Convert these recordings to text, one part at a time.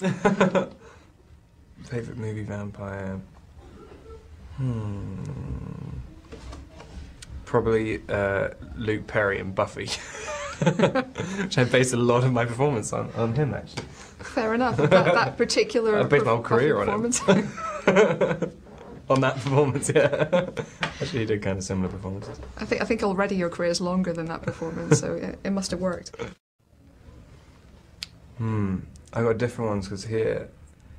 Favorite movie vampire? Hmm. Probably uh, Luke Perry and Buffy. Which I based a lot of my performance on, on him, actually. Fair enough. That, that particular I based my whole career on performance. on that performance, yeah. actually, he did kind of similar performances. I think I think already your career is longer than that performance, so it, it must have worked. Hmm. I got different ones because here,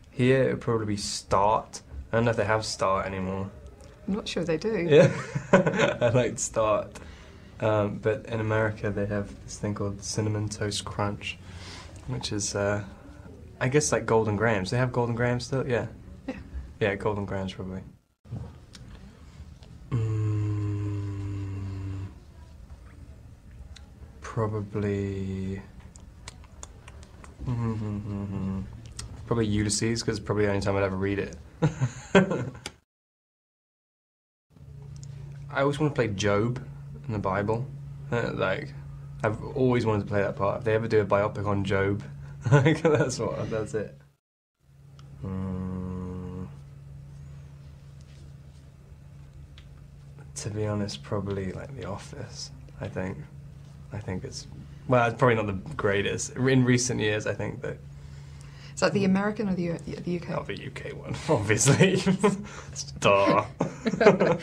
here it would probably be Start. I don't know if they have Start anymore. I'm not sure they do. Yeah, I like Start. Um, but in America, they have this thing called Cinnamon Toast Crunch, which is, uh, I guess, like Golden Grams. They have Golden Grams still? Yeah. Yeah. Yeah, Golden Grams probably. Mm, probably. Probably Ulysses, because it's probably the only time I'd ever read it. I always want to play Job in the Bible. Uh, like, I've always wanted to play that part. If they ever do a biopic on Job, like, that's what. That's it. Mm. To be honest, probably like The Office. I think. I think it's well, it's probably not the greatest in recent years. I think that Is that the American or the, U- the UK? not the UK one, obviously. Star.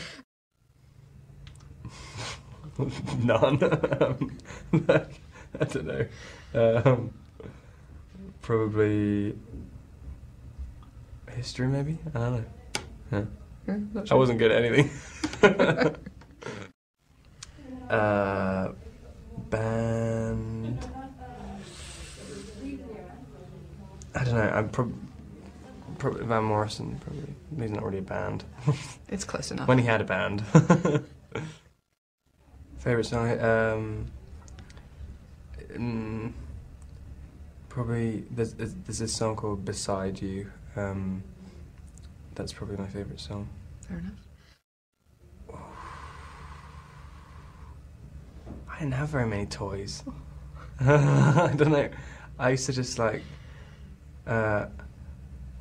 None. Um, I don't know. Um, probably history, maybe. I don't know. Yeah. Yeah, not I wasn't good at anything. uh, band. I don't know. I'm prob- probably Van Morrison. Probably he's not really a band. It's close enough. when he had a band. Favorite song? Um, mm, probably there's, there's there's this song called "Beside You." Um, that's probably my favorite song. Fair enough. I didn't have very many toys. I don't know. I used to just like. Uh,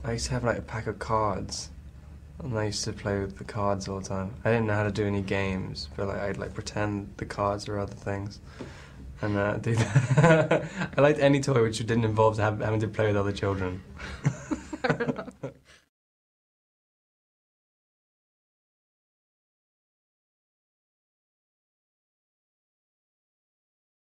I used to have like a pack of cards, and I used to play with the cards all the time. I didn't know how to do any games, but like I'd like pretend the cards were other things, and uh, do that. I liked any toy which didn't involve having to play with other children.